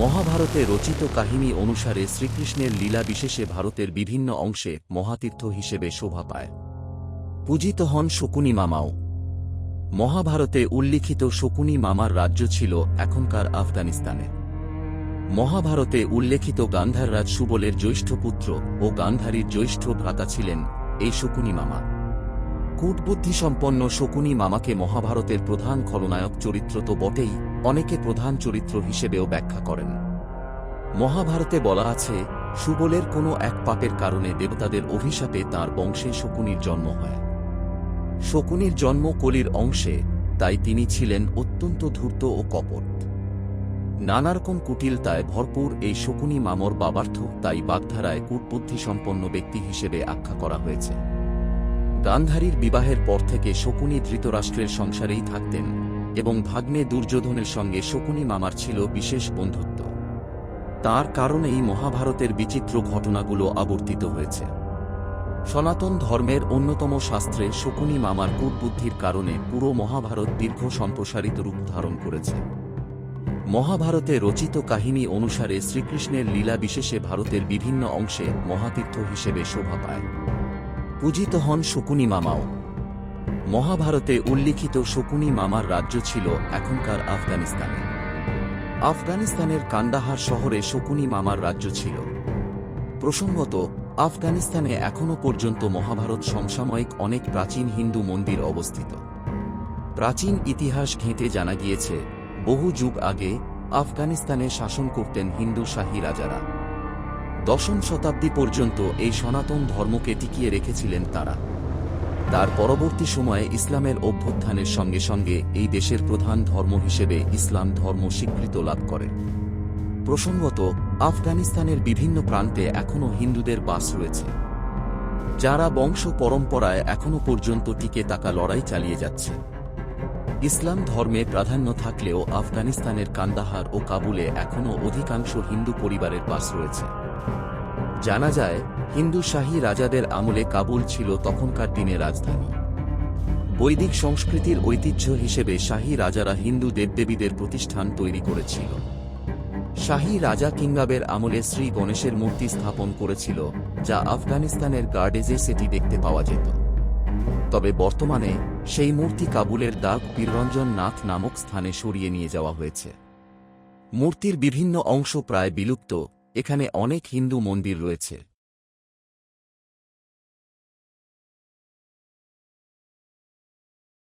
মহাভারতে রচিত কাহিনী অনুসারে শ্রীকৃষ্ণের লীলা বিশেষে ভারতের বিভিন্ন অংশে মহাতীর্থ হিসেবে শোভা পায়। পূজিত হন শকুনি মামাও। মহাভারতে উল্লিখিত শকুনি মামার রাজ্য ছিল এখনকার আফগানিস্তানে। মহাভারতে উল্লেখিত গান্ধাররাজ সুবলের জ্যৈষ্ঠ পুত্র ও গান্ধারীর জ্যৈষ্ঠ ভ্রাতা ছিলেন এই শকুনি মামা। কূটবুদ্ধিসম্পন্ন শকুনি মামাকে মহাভারতের প্রধান খলনায়ক চরিত্র তো বটেই, অনেকে প্রধান চরিত্র হিসেবেও ব্যাখ্যা করেন। মহাভারতে বলা আছে, সুবলের কোনো এক পাপের কারণে দেবতাদের অভিশাপে তার বংশে শকুনির জন্ম হয়। শকুনির জন্ম কলির অংশে, তাই তিনি ছিলেন অত্যন্ত ধূর্ত ও কপট। নানারকম কুটিলতায় ভরপুর এই শকুনি মামর বাবার্থ তাই বাগধারায় কূটবুদ্ধিসম্পন্ন ব্যক্তি হিসেবে আখ্যা করা হয়েছে। গান্ধারীর বিবাহের পর থেকে শকুনি ধৃতরাষ্ট্রের সংসারেই থাকতেন এবং ভাগ্নে দুর্যোধনের সঙ্গে শকুনি মামার ছিল বিশেষ বন্ধুত্ব। তার কারণেই মহাভারতের বিচিত্র ঘটনাগুলো আবর্তিত হয়েছে। সনাতন ধর্মের অন্যতম শাস্ত্রে শকুনি মামার কূটবুদ্ধির কারণে পুরো মহাভারত দীর্ঘ সম্প্রসারিত রূপ ধারণ করেছে। মহাভারতে রচিত কাহিনী অনুসারে শ্রীকৃষ্ণের লীলা বিশেষে ভারতের বিভিন্ন অংশে মহাতীর্থ হিসেবে শোভা পায়। পূজিত হন শকুনি মামাও। মহাভারতে উল্লিখিত শকুনি মামার রাজ্য ছিল এখনকার আফগানিস্তানে। আফগানিস্তানের কান্দাহার শহরে শকুনি মামার রাজ্য ছিল। প্রসঙ্গত, আফগানিস্তানে এখনও পর্যন্ত মহাভারত সমসাময়িক অনেক প্রাচীন হিন্দু মন্দির অবস্থিত। প্রাচীন ইতিহাস ঘেঁটে জানা গিয়েছে, বহু যুগ আগে আফগানিস্তানে শাসন করতেন হিন্দু শাহী রাজারা। দশম শতাব্দী পর্যন্ত এই সনাতন ধর্মকে টিকিয়ে রেখেছিলেন তারা। তার পরবর্তী সময়ে ইসলামের অভ্যুত্থানের সঙ্গে সঙ্গে এই দেশের প্রধান ধর্ম হিসেবে ইসলাম ধর্ম স্বীকৃত লাভ করে। প্রসঙ্গত, আফগানিস্তানের বিভিন্ন প্রান্তে এখনও হিন্দুদের বাস রয়েছে। যারা বংশ পরম্পরায় এখনও পর্যন্ত টিকে তাকা লড়াই চালিয়ে যাচ্ছে। ইসলাম ধর্মে প্রাধান্য থাকলেও আফগানিস্তানের কান্দাহার ও কাবুলে এখনও অধিকাংশ হিন্দু পরিবারের বাস রয়েছে। জানা যায়, হিন্দু শাহী রাজাদের আমলে কাবুল ছিল তখনকার দিনে রাজধানী। বৈদিক সংস্কৃতির ঐতিহ্য হিসেবে শাহী রাজারা হিন্দু দেবদেবীদের প্রতিষ্ঠান তৈরি করেছিল। শাহী রাজা কিংগাবের আমলে শ্রী গণেশের মূর্তি স্থাপন করেছিল, যা আফগানিস্তানের গার্ডেজে সেটি দেখতে পাওয়া যেত। তবে বর্তমানে সেই মূর্তি কাবুলের দাগ বীররঞ্জন নাথ নামক স্থানে সরিয়ে নিয়ে যাওয়া হয়েছে। মূর্তির বিভিন্ন অংশ প্রায় বিলুপ্ত এখানে অনেক হিন্দু মন্দির রয়েছে।